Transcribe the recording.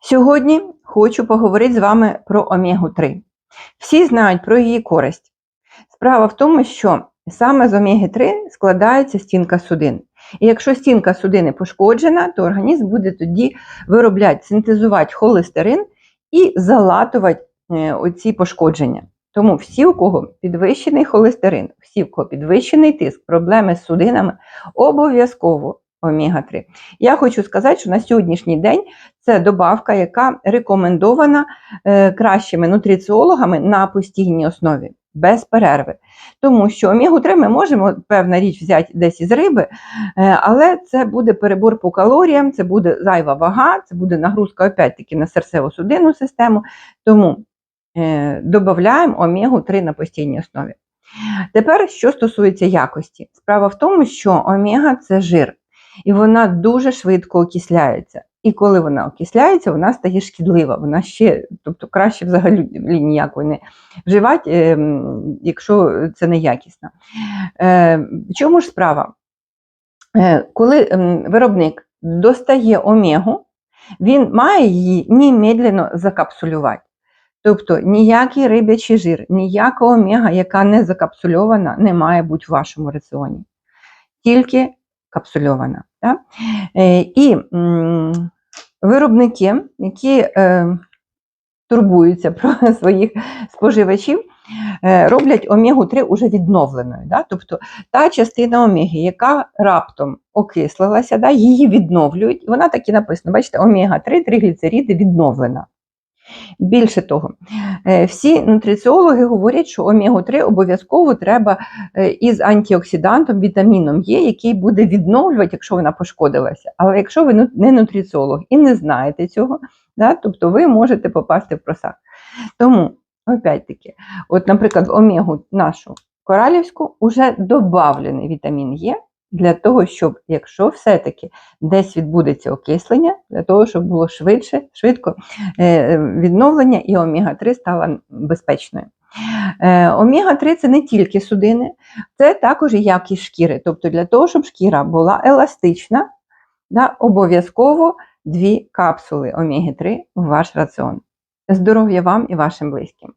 Сьогодні хочу поговорити з вами про омегу-3. Всі знають про її користь. Справа в тому, що саме з омеги-3 складається стінка судин. І якщо стінка судини пошкоджена, то організм буде тоді виробляти, синтезувати холестерин і залатувати е, оці пошкодження. Тому всі, у кого підвищений холестерин, всі, у кого підвищений тиск, проблеми з судинами, обов'язково омега-3. Я хочу сказати, що на сьогоднішній день це добавка, яка рекомендована е, кращими нутриціологами на постійній основі, без перерви. Тому що омегу-3 ми можемо, певна річ, взяти десь із риби, е, але це буде перебор по калоріям, це буде зайва вага, це буде нагрузка опять-таки на серцево-судинну систему. Тому е, додаємо омегу-3 на постійній основі. Тепер, що стосується якості, справа в тому, що омега це жир, і вона дуже швидко окисляється. І коли вона окисляється, вона стає шкідлива. Вона ще, тобто краще взагалі ніякої не вживати, е, якщо це не якісно. Е, в чому ж справа? Е, коли ем, виробник достає омегу, він має її немедленно закапсулювати. Тобто ніякий рибячий жир, ніяка омега, яка не закапсульована, не має бути в вашому раціоні. Тільки капсульована. Да? Е, І виробники, які е, турбуються про своїх споживачів, е, роблять омегу-3 уже відновленою. Да? Тобто та частина омеги, яка раптом окислилася, да, її відновлюють. Вона так і написано, бачите, омега-3 тригліцериди відновлена. Більше того, е, всі нутриціологи говорять, що омегу-3 обов'язково треба е, із антиоксидантом, вітаміном Е, який буде відновлювати, якщо вона пошкодилася. Але якщо ви не нутриціолог і не знаєте цього, да, тобто ви можете попасти в просак. Тому, опять-таки, от, наприклад, омегу нашу коралівську вже додавлений вітамін Е для того, щоб, якщо все-таки десь відбудеться окислення, для того, щоб було швидше, швидко е, відновлення і омега-3 стала безпечною. Е, Омега-3 це не тільки судини, це також і якість шкіри. Тобто для того, щоб шкіра була еластична, да, обов'язково дві капсули омеги-3 в ваш раціон. Здоров'я вам і вашим близьким!